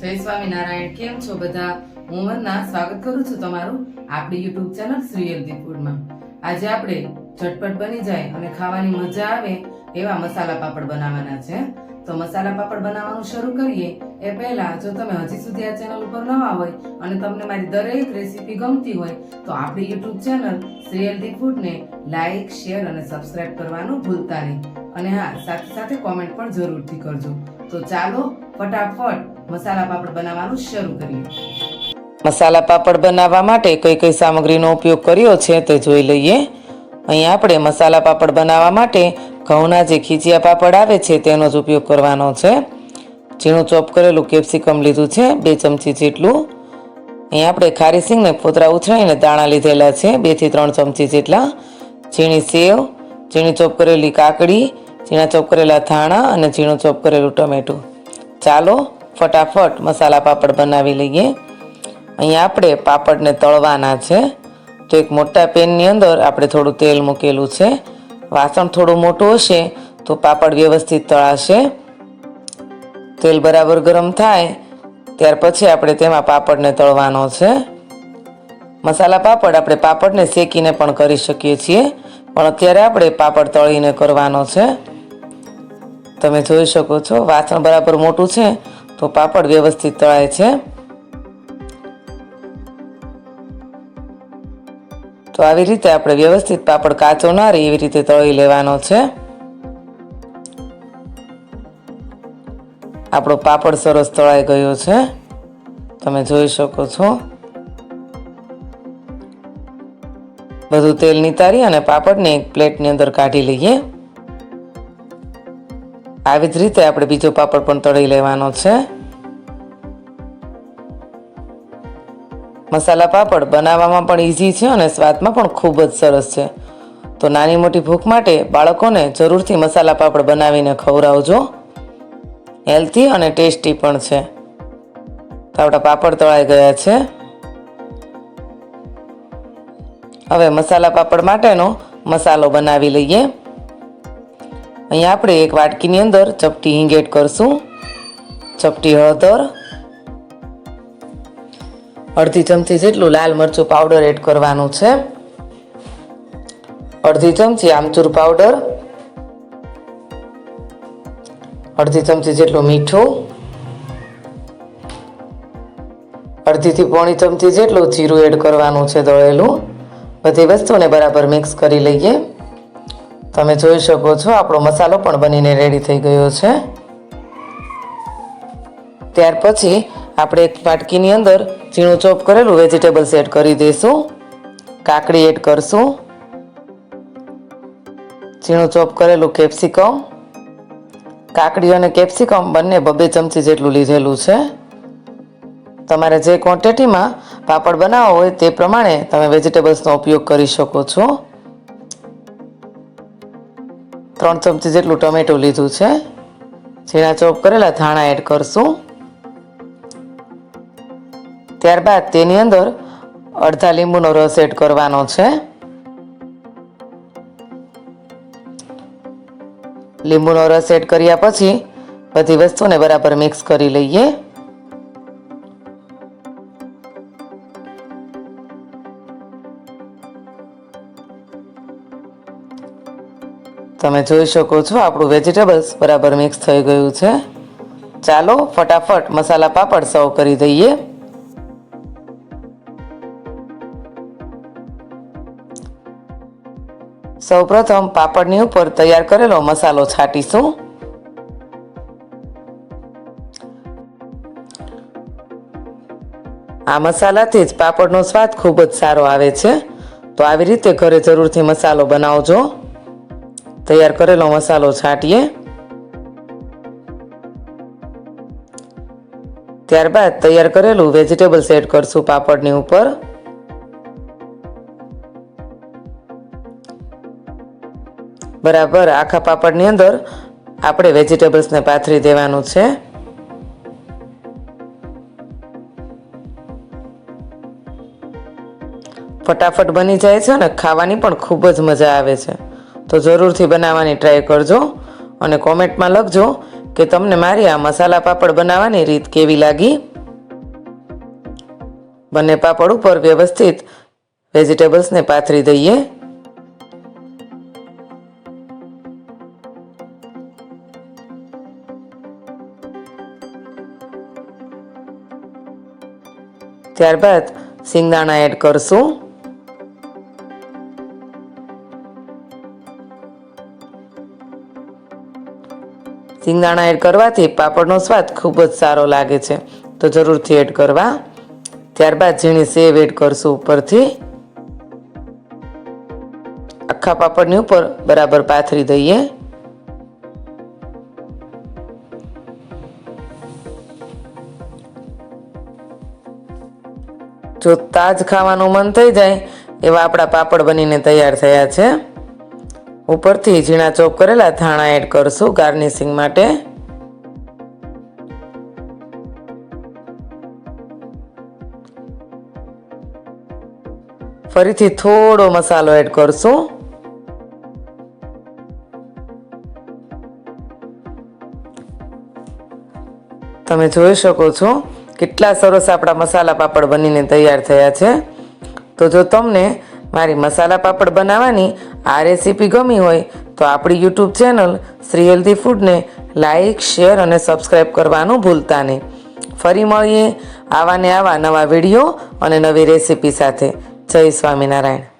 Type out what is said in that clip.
જય સ્વામિનારાયણ. કેમ છો બધા? હું વંદના, સ્વાગત કરું છું તમારું આપણી યુટ્યુબ ચેનલ શ્રી હેલ્ધી ફૂડમાં. આજે આપણે ઝટપટ બની જાય અને ખાવાની મજા આવે એવા મસાલા પાપડ બનાવવાના છે. તો મસાલા પાપડ બનાવવાનું શરૂ કરીએ એ પહેલા જો તમે હજી સુધી આ ચેનલ ઉપર નવા હોય અને તમને મારી દરેક રેસીપી ગમતી હોય, તો આપણી યુટ્યુબ ચેનલ શ્રી હેલ્ધી ફૂડને લાઇક શેર અને સબસ્ક્રાઇબ કરવાનું ભૂલતા નહીં. અને હા, સાથે સાથે કોમેન્ટ પણ જરૂરથી કરજો. તો ચાલો ફટાફટ મસાલા પાપડ બનાવવાનું શરૂ કરીએ. મસાલા પાપડ બનાવવા માટે કઈ કઈ સામગ્રીનો ઉપયોગ કર્યો છે તે જોઈ લઈએ. અહીં આપણે મસાલા પાપડ બનાવવા માટે ઘઉંના જે ખીચિયા પાપડ આવે છે તેનો જ ઉપયોગ કરવાનો છે. ઝીણું ચોપ કરેલું કેપ્સિકમ લીધું છે, બે ચમચી જેટલું. અહીં આપણે ખારી સિંગને ફોતરા ઉછળીને દાણા લીધેલા છે બેથી ત્રણ ચમચી જેટલા. ઝીણી સેવ, ઝીણી ચોપ કરેલી કાકડી, ઝીણા ચોપ કરેલા ધાણા અને ઝીણું ચોપ કરેલું ટમેટું. ચાલો ફટાફટ મસાલા પાપડ બનાવી લઈએ. અહીંયા આપણે પાપડને તળવાના છે. તો એક મોટા પેનની અંદર આપણે થોડું તેલ મૂકેલું છે. વાસણ થોડું મોટું હશે તો પાપડ વ્યવસ્થિત તળાશે. તેલ બરાબર ગરમ થાય, ત્યાર પછી આપણે તેમાં પાપડને તળવાનો છે. મસાલા પાપડ આપણે પાપડને શેકીને પણ કરી શકીએ છીએ, પણ અત્યારે આપણે પાપડ તળીને કરવાનો છે. તમે જોઈ શકો છો, વાસણ બરાબર મોટું છે, તો પાપડ વ્યવસ્થિત તળાય છે. તો આવી રીતે આપણે વ્યવસ્થિત પાપડ કાચો ના રહે, એવી રીતે તળી લેવાનો છે. આપણો પાપડ સરસ તળાઈ ગયો છે. તમે જોઈ શકો છો. બધું તેલ નિતારી અને પાપડને એક પ્લેટની અંદર કાઢી લઈએ. આવી જ રીતે આપણે બીજો પાપડ પણ તળી લેવાનો છે. મસાલા પાપડ બનાવવામાં પણ ઇઝી છે અને સ્વાદમાં પણ ખૂબ જ સરસ છે. તો નાની મોટી ભૂખ માટે બાળકોને જરૂરથી મસાલા પાપડ બનાવીને ખવડાવજો. હેલ્ધી અને ટેસ્ટી પણ છે. તો આપણા પાપડ તળાઈ ગયા છે. હવે મસાલા પાપડ માટેનો મસાલો બનાવી લઈએ. અહીંયા આપણે એક વાટકીની અંદર ચપટી હિંગ એડ કરશું. ચપટી હળદર, અડધી ચમચી જેટલું લાલ મરચું પાવડર એડ કરવાનું છે. અડધી ચમચી આમચૂર પાવડર અડધી ચમચી જેટલું મીઠું, અડધીથી પોણી ચમચી જેટલું જીરું એડ કરવાનું છે દળેલું. બધી વસ્તુને બરાબર મિક્સ કરી લઈએ. તમે જોઈ શકો છો, આપણો મસાલો પણ બનીને રેડી થઈ ગયો છે. ત્યાર પછી આપણે એક વાટકીની અંદર ઝીણું ચોપ કરેલું વેજીટેબલ્સ એડ કરી દઈશું. કાકડી એડ કરશું. ઝીણું ચોપ કરેલું કેપ્સિકમ કાકડી અને કેપ્સિકમ બંને બબે ચમચી જેટલું લીધેલું છે. તમારે જે ક્વોન્ટિટીમાં પાપડ બનાવવો હોય તે પ્રમાણે તમે વેજીટેબલ્સનો ઉપયોગ કરી શકો છો. ત્રણ ચમચી જેટલું ટમેટું લીધું છે. ઝીણા ચોપ કરેલા ધાણા એડ કરશું. ત્યારબાદ તેની અંદર અડધા લીંબુનો રસ એડ કરવાનો છે. લીંબુનો રસ એડ કર્યા પછી બધી વસ્તુને બરાબર મિક્સ કરી લઈએ. તમે જોઈ શકો છો, આપણું વેજીટેબલ્સ બરાબર મિક્સ થઈ ગયું છે. ચાલો ફટાફટ મસાલા પાપડ સર્વ કરી દઈએ. સૌપ્રથમ પાપડની ઉપર તૈયાર કરેલો મસાલો છાંટીશું. આ મસાલાથી જ પાપડનો સ્વાદ ખૂબ જ સારો આવે છે. તો આવી રીતે ઘરે જરૂરથી મસાલો બનાવજો. તૈયાર કરેલો મસાલો છાંટીએ. ત્યારબાદ તૈયાર કરેલું વેજીટેબલ્સ એડ કરશું પાપડની ઉપર. બરાબર, આખા પાપડની અંદર આપણે વેજીટેબલ્સને પાથરી દેવાનું છે. ફટાફટ બની જાય છે અને ખાવાની પણ ખૂબ જ મજા આવે છે. તો જરૂરથી બનાવવાની ટ્રાય કરજો અને કોમેન્ટમાં લખજો કે તમને મારી આ મસાલા પાપડ બનાવવાની રીત કેવી લાગી? બંને પાપડ ઉપર વ્યવસ્થિત વેજીટેબલ્સને પાથરી દઈએ. ત્યારબાદ સિંગદાણા એડ કરશું. સિંગદાણા એડ કરવાથી પાપડનો સ્વાદ ખૂબ જ સારો લાગે છે. તો જરૂરથી એડ કરવા. ત્યારબાદ ઝીણી સેવ એડ કરશું ઉપરથી. આખા પાપડની ઉપર બરાબર પાથરી દઈએ. જો તાજ ખાવાનું મન થઈ જાય, એવા આપણા પાપડ બનીને તૈયાર થયા છે. ઉપરથી ઝીણા ચોપ કરેલા ધાણા એડ કરશું ગાર્નિશિંગ માટે. ફરીથી થોડો મસાલો એડ કરશું. તમે જોઈ શકો છો કેટલા સરસ આપણા મસાલા પાપડ બનીને તૈયાર થયા છે. તો જો તમને મારી મસાલા પાપડ બનાવવાની આ રેસીપી ગમી હોય તો આપણી યુટ્યુબ ચેનલ શ્રી હેલ્ધી ફૂડને લાઈક શેર અને સબસ્ક્રાઈબ કરવાનું ભૂલતા નહીં. ફરી મળીએ આવા ને આવા નવા વીડિયો અને નવી રેસીપી સાથે. જય સ્વામિનારાયણ.